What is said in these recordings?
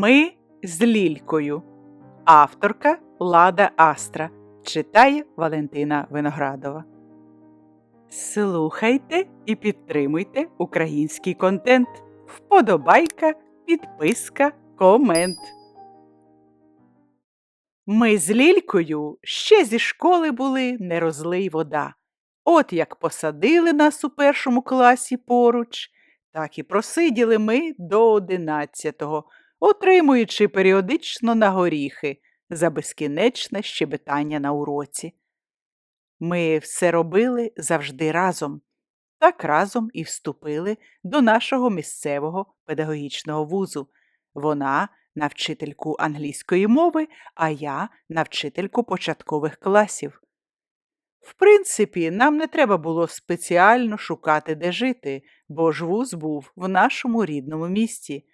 Ми з Лількою. Авторка Лада Астра. Читає Валентина Виноградова. Слухайте і підтримуйте український контент. Вподобайка, підписка, комент. Ми з Лількою ще зі школи були не розлий вода. От як посадили нас у першому класі поруч, так і просиділи ми до одинадцятого, отримуючи періодично на горіхи за безкінечне щебетання на уроці. Ми все робили завжди разом, так разом і вступили до нашого місцевого педагогічного вузу. Вона на вчительку англійської мови, а я на вчительку початкових класів. В принципі, нам не треба було спеціально шукати, де жити, бо ж вуз був в нашому рідному місті.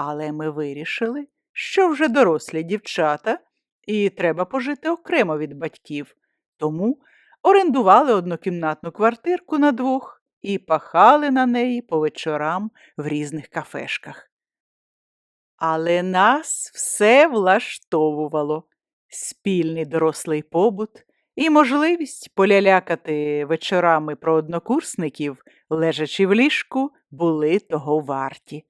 Але ми вирішили, що вже дорослі дівчата, і треба пожити окремо від батьків. Тому орендували однокімнатну квартирку на двох і пахали на неї по вечорам в різних кафешках. Але нас все влаштовувало спільний дорослий побут і можливість полялякати вечорами про однокурсників, лежачи в ліжку, були того варті.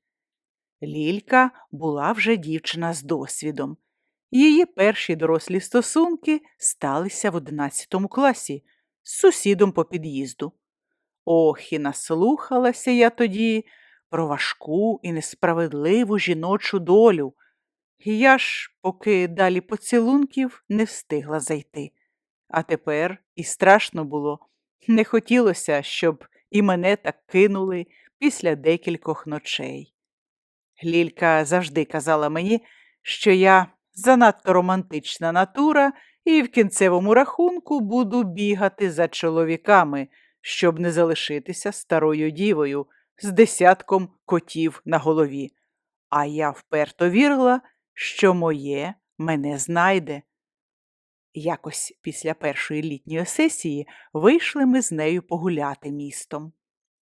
Лілька була вже дівчина з досвідом. Її перші дорослі стосунки сталися в одинадцятому класі з сусідом по під'їзду. Ох, і наслухалася я тоді про важку і несправедливу жіночу долю. Я ж, поки далі поцілунків, не встигла зайти. А тепер і страшно було. Не хотілося, щоб і мене так кинули після декількох ночей. Лілька завжди казала мені, що я занадто романтична натура і в кінцевому рахунку буду бігати за чоловіками, щоб не залишитися старою дівою з десятком котів на голові. А я вперто вірила, що моє мене знайде. Якось після першої літньої сесії вийшли ми з нею погуляти містом.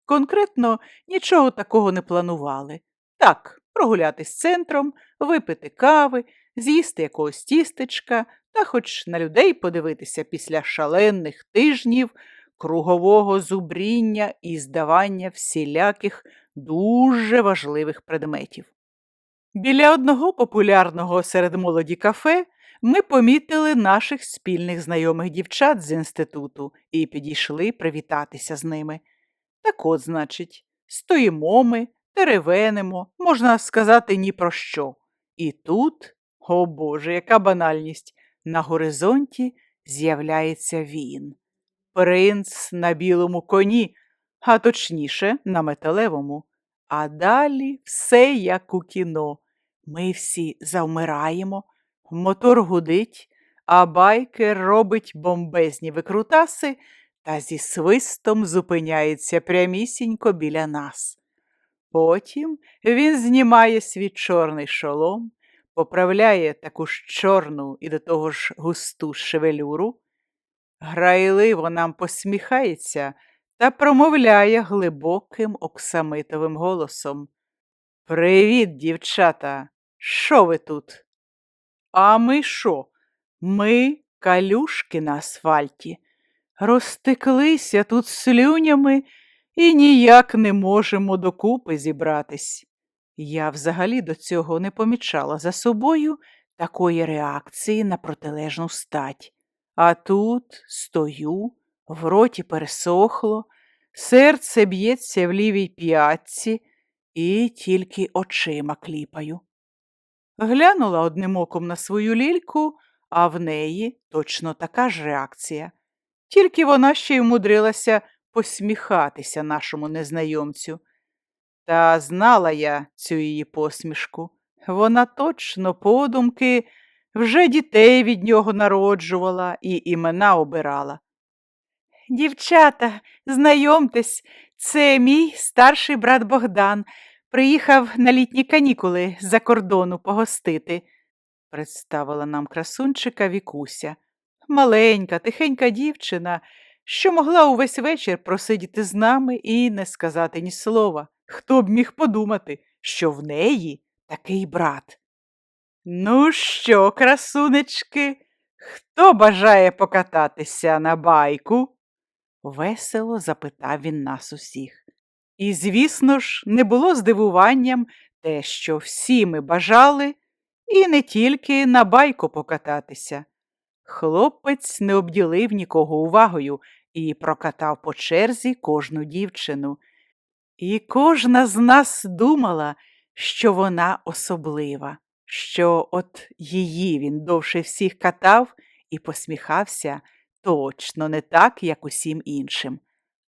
Конкретно нічого такого не планували. Так, прогулятись центром, випити кави, з'їсти якогось тістечка та хоч на людей подивитися після шалених тижнів кругового зубріння і здавання всіляких дуже важливих предметів. Біля одного популярного серед молоді кафе ми помітили наших спільних знайомих дівчат з інституту і підійшли привітатися з ними. Так от, значить, стоїмо ми, теревенимо, можна сказати, ні про що. І тут, о Боже, яка банальність, на горизонті з'являється він. Принц на білому коні, а точніше, на металевому. А далі все як у кіно. Ми всі завмираємо, мотор гудить, а байкер робить бомбезні викрутаси та зі свистом зупиняється прямісінько біля нас. Потім він знімає свій чорний шолом, поправляє таку ж чорну і до того ж густу шевелюру, грайливо нам посміхається та промовляє глибоким оксамитовим голосом. Привіт, дівчата! Що ви тут? А ми що? Ми калюшки на асфальті. Розтеклися тут слюнями і ніяк не можемо докупи зібратись. Я взагалі до цього не помічала за собою такої реакції на протилежну стать. А тут стою, в роті пересохло, серце б'ється в лівій п'ятці і тільки очима кліпаю. Глянула одним оком на свою лільку, а в неї точно така ж реакція. Тільки вона ще й умудрилася посміхатися нашому незнайомцю. Та знала я цю її посмішку. Вона точно подумки вже дітей від нього народжувала і імена обирала. Дівчата, знайомтесь, це мій старший брат Богдан. Приїхав на літні канікули за кордону погостити, представила нам красунчика Вікуся. Маленька, тихенька дівчина, що могла увесь вечір просидіти з нами і не сказати ні слова. Хто б міг подумати, що в неї такий брат? Ну що, красунечки, хто бажає покататися на байку? Весело запитав він нас усіх. І, звісно ж, не було здивуванням те, що всі ми бажали, і не тільки на байку покататися. Хлопець не обділив нікого увагою і прокатав по черзі кожну дівчину. І кожна з нас думала, що вона особлива, що от її він довше всіх катав і посміхався точно не так, як усім іншим.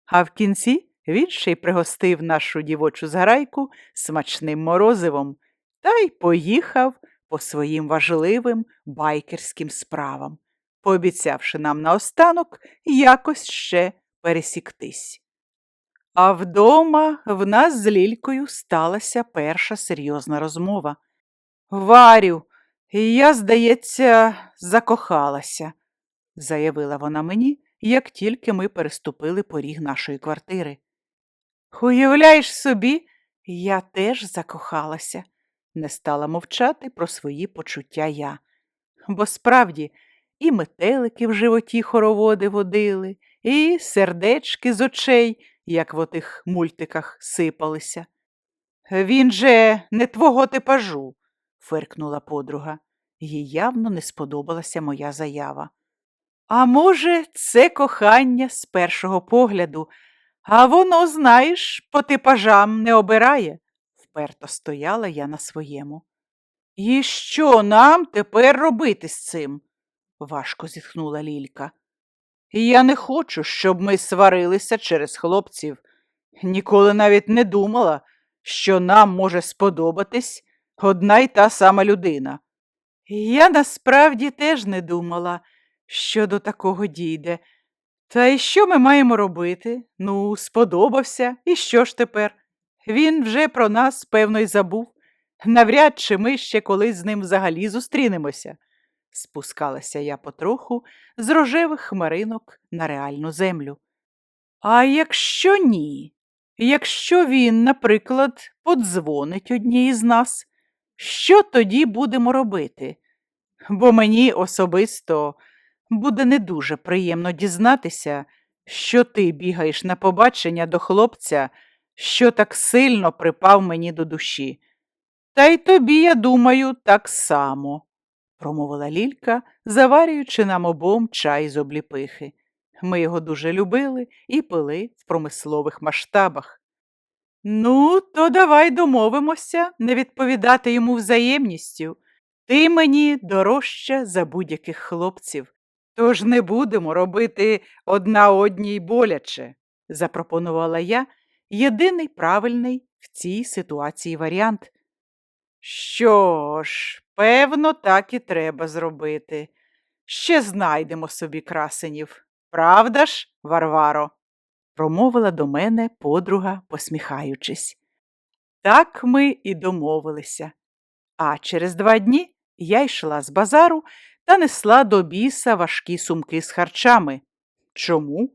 А в кінці він ще й пригостив нашу дівочу зграйку смачним морозивом та й поїхав по своїм важливим байкерським справам, пообіцявши нам наостанок якось ще пересіктись. А вдома в нас з Лількою сталася перша серйозна розмова. Варю, я, здається, закохалася, заявила вона мені, як тільки ми переступили поріг нашої квартири. Уявляєш собі, я теж закохалася, не стала мовчати про свої почуття я. Бо справді і метелики в животі хороводи водили, і сердечки з очей, як в отих мультиках, сипалися. Він же не твого типажу, фиркнула подруга. Їй явно не сподобалася моя заява. А може, це кохання з першого погляду, а воно, знаєш, по типажам не обирає, вперто стояла я на своєму. І що нам тепер робити з цим? Важко зітхнула Лілька. Я не хочу, щоб ми сварилися через хлопців. Ніколи навіть не думала, що нам може сподобатись одна й та сама людина. Я насправді теж не думала, що до такого дійде. Та й що ми маємо робити? Ну, сподобався, і що ж тепер? Він вже про нас, певно, й забув. Навряд чи ми ще колись з ним взагалі зустрінемося. Спускалася я потроху з рожевих хмаринок на реальну землю. А якщо ні? Якщо він, наприклад, подзвонить одній з нас, що тоді будемо робити? Бо мені особисто буде не дуже приємно дізнатися, що ти бігаєш на побачення до хлопця, що так сильно припав мені до душі. Та й тобі, я думаю, так само, промовила Лілька, заварюючи нам обом чай з обліпихи. Ми його дуже любили і пили в промислових масштабах. Ну, то давай домовимося не відповідати йому взаємністю. Ти мені дорожча за будь-яких хлопців, тож не будемо робити одна одній боляче, запропонувала я єдиний правильний в цій ситуації варіант. Що ж, певно, так і треба зробити. Ще знайдемо собі красенів. Правда ж, Варваро? промовила до мене подруга, посміхаючись. Так ми і домовилися. А через два дні я йшла з базару та несла до біса важкі сумки з харчами. Чому?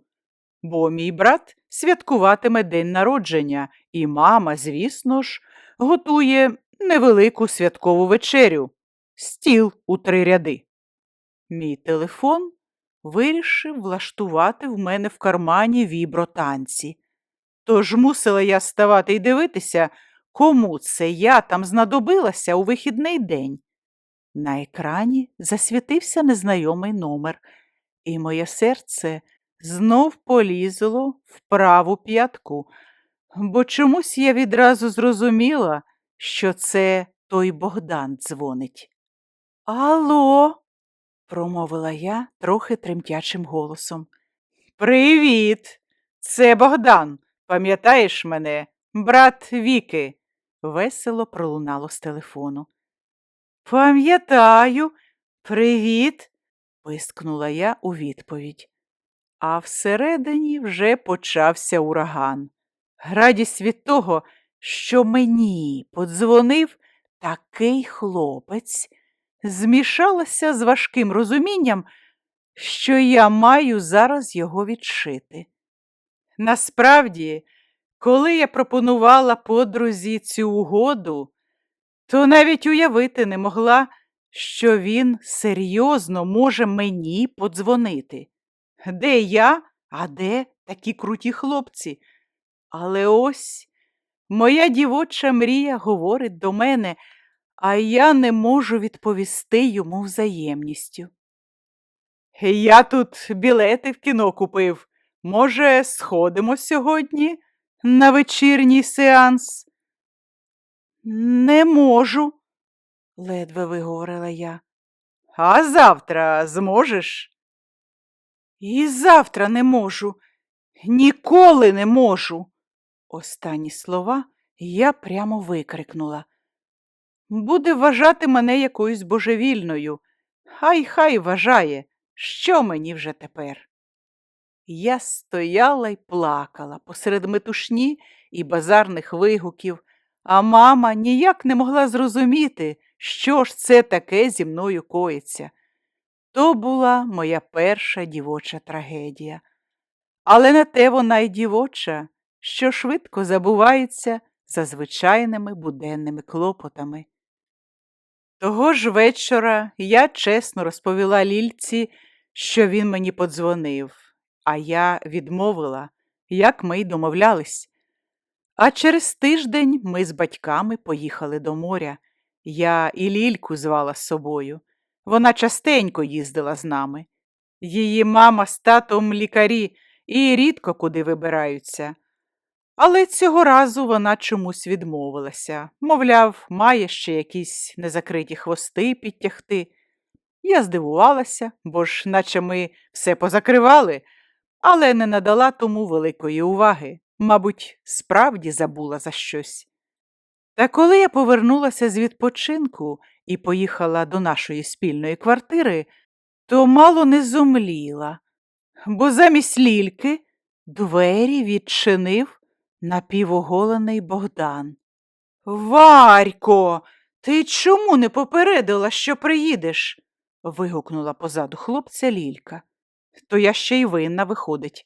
Бо мій брат святкуватиме день народження, і мама, звісно ж, готує невелику святкову вечерю, стіл у три ряди. Мій телефон вирішив влаштувати в мене в кармані вібротанці. Тож мусила я ставати і дивитися, кому це я там знадобилася у вихідний день. На екрані засвітився незнайомий номер, і моє серце знов полізло в праву п'ятку, бо чомусь я відразу зрозуміла, що це той Богдан дзвонить. Алло, промовила я трохи тремтячим голосом. Привіт! Це Богдан. Пам'ятаєш мене, брат Віки? весело пролунало з телефону. Пам'ятаю, привіт, пискнула я у відповідь. А всередині вже почався ураган. Радість від того, що мені подзвонив такий хлопець, змішалася з важким розумінням, що я маю зараз його відшити. Насправді, коли я пропонувала подрузі цю угоду, то навіть уявити не могла, що він серйозно може мені подзвонити. Де я, а де такі круті хлопці? Але ось моя дівоча мрія говорить до мене, а я не можу відповісти йому взаємністю. Я тут білети в кіно купив. Може, сходимо сьогодні на вечірній сеанс? Не можу, ледве виговорила я. А завтра зможеш? І завтра не можу, ніколи не можу. Останні слова я прямо викрикнула. Буде вважати мене якоюсь божевільною. Хай хай вважає, що мені вже тепер. Я стояла й плакала посеред метушні і базарних вигуків, а мама ніяк не могла зрозуміти, що ж це таке зі мною коїться. То була моя перша дівоча трагедія. Але не те вона й дівоча, що швидко забувається за звичайними буденними клопотами. Того ж вечора я чесно розповіла лільці, що він мені подзвонив, а я відмовила, як ми й домовлялись. А через тиждень ми з батьками поїхали до моря. Я і лільку звала з собою. Вона частенько їздила з нами. Її мама з татом лікарі і рідко куди вибираються. Але цього разу вона чомусь відмовилася, мовляв, має ще якісь незакриті хвости підтягти. Я здивувалася, бо ж, наче ми все позакривали, але не надала тому великої уваги, мабуть, справді забула за щось. Та коли я повернулася з відпочинку і поїхала до нашої спільної квартири, то мало не зумліла, бо замість лільки двері відчинив напівоголений Богдан. Варько, ти чому не попередила, що приїдеш? вигукнула позаду хлопця Лілька. То я ще й винна виходить.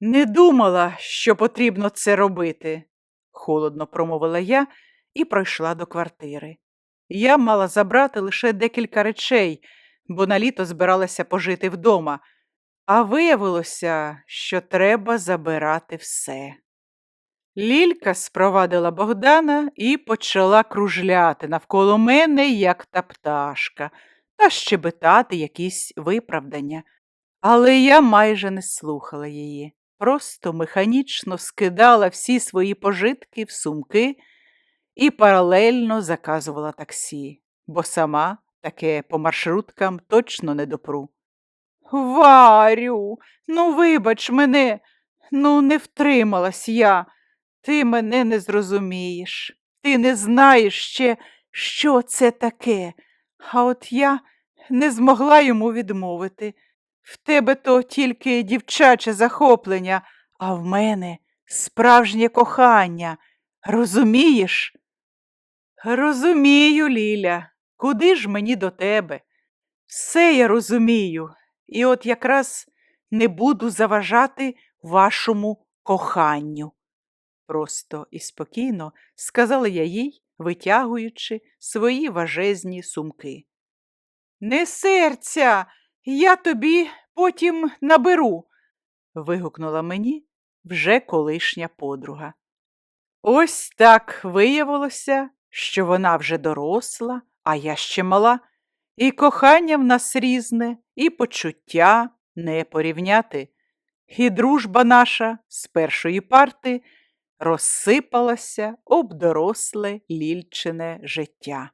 Не думала, що потрібно це робити, холодно промовила я і пройшла до квартири. Я мала забрати лише декілька речей, бо на літо збиралася пожити вдома, а виявилося, що треба забирати все. Лілька спровадила Богдана і почала кружляти навколо мене, як та пташка, та щебетати якісь виправдання. Але я майже не слухала її, просто механічно скидала всі свої пожитки в сумки і паралельно заказувала таксі, бо сама таке по маршруткам точно не допру. Варю, ну вибач мене, ну не втрималась я. Ти мене не зрозумієш, ти не знаєш ще, що це таке, а от я не змогла йому відмовити. В тебе то тільки дівчаче захоплення, а в мене справжнє кохання. Розумієш? Розумію, Ліля, куди ж мені до тебе? Все я розумію, і от якраз не буду заважати вашому коханню просто і спокійно сказала я їй, витягуючи свої важезні сумки. Не серця, я тобі потім наберу, вигукнула мені вже колишня подруга. Ось так виявилося, що вона вже доросла, а я ще мала, і кохання в нас різне, і почуття не порівняти, і дружба наша з першої парти розсипалося об доросле лільчине життя.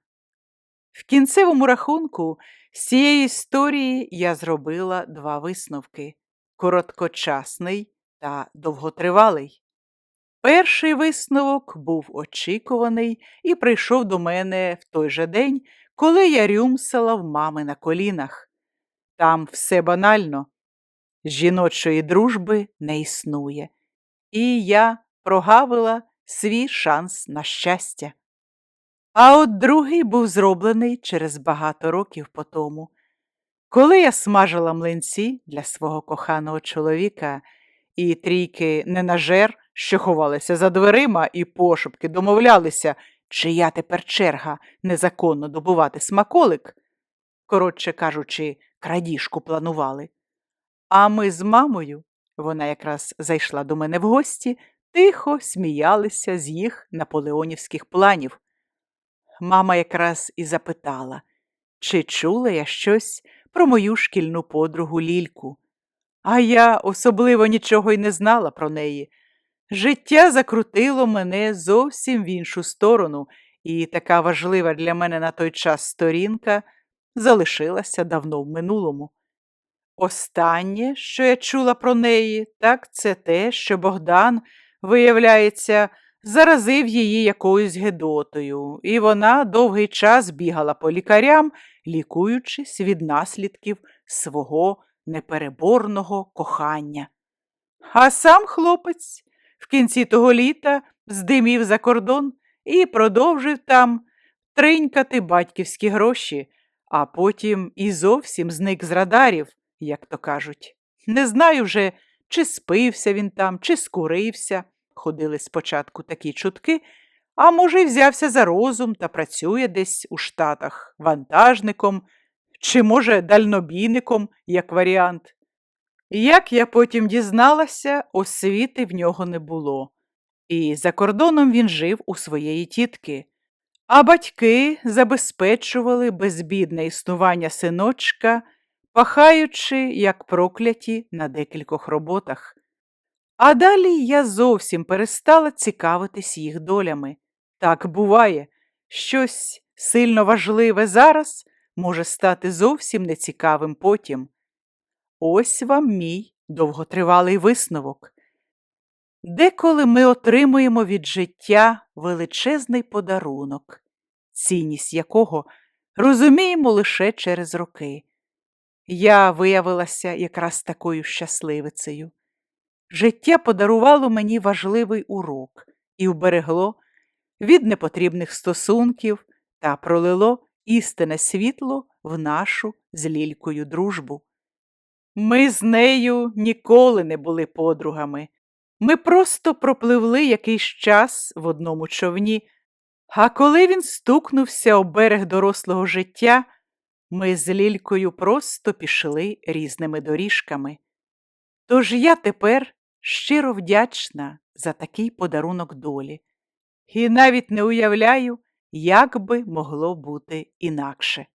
В кінцевому рахунку з цієї історії я зробила два висновки короткочасний та довготривалий. Перший висновок був очікуваний і прийшов до мене в той же день, коли я рюмсала в мами на колінах. Там все банально, жіночої дружби не існує, і я прогавила свій шанс на щастя. А от другий був зроблений через багато років по тому. Коли я смажила млинці для свого коханого чоловіка і трійки ненажер, що ховалися за дверима і пошепки домовлялися, чия тепер черга незаконно добувати смаколик, коротше кажучи, крадіжку планували. А ми з мамою, вона якраз зайшла до мене в гості, тихо сміялися з їх наполеонівських планів. Мама якраз і запитала, чи чула я щось про мою шкільну подругу Лільку. А я особливо нічого й не знала про неї. Життя закрутило мене зовсім в іншу сторону, і така важлива для мене на той час сторінка залишилася давно в минулому. Останнє, що я чула про неї, так це те, що Богдан, виявляється, заразив її якоюсь гедотою, і вона довгий час бігала по лікарям, лікуючись від наслідків свого непереборного кохання. А сам хлопець в кінці того літа здимів за кордон і продовжив там тринькати батьківські гроші, а потім і зовсім зник з радарів, як то кажуть. Не знаю вже, чи спився він там, чи скурився. Ходили спочатку такі чутки, а може, й взявся за розум та працює десь у Штатах вантажником, чи, може, дальнобійником, як варіант. Як я потім дізналася, освіти в нього не було, і за кордоном він жив у своєї тітки, а батьки забезпечували безбідне існування синочка, пахаючи, як прокляті на декількох роботах. А далі я зовсім перестала цікавитись їх долями. Так буває, щось сильно важливе зараз може стати зовсім нецікавим потім. Ось вам мій довготривалий висновок. Деколи ми отримуємо від життя величезний подарунок, цінність якого розуміємо лише через роки. Я виявилася якраз такою щасливицею. Життя подарувало мені важливий урок і вберегло від непотрібних стосунків та пролило істинне світло в нашу з лількою дружбу. Ми з нею ніколи не були подругами. Ми просто пропливли якийсь час в одному човні, а коли він стукнувся об берег дорослого життя, ми з Лількою просто пішли різними доріжками. Тож я тепер щиро вдячна за такий подарунок долі і навіть не уявляю, як би могло бути інакше.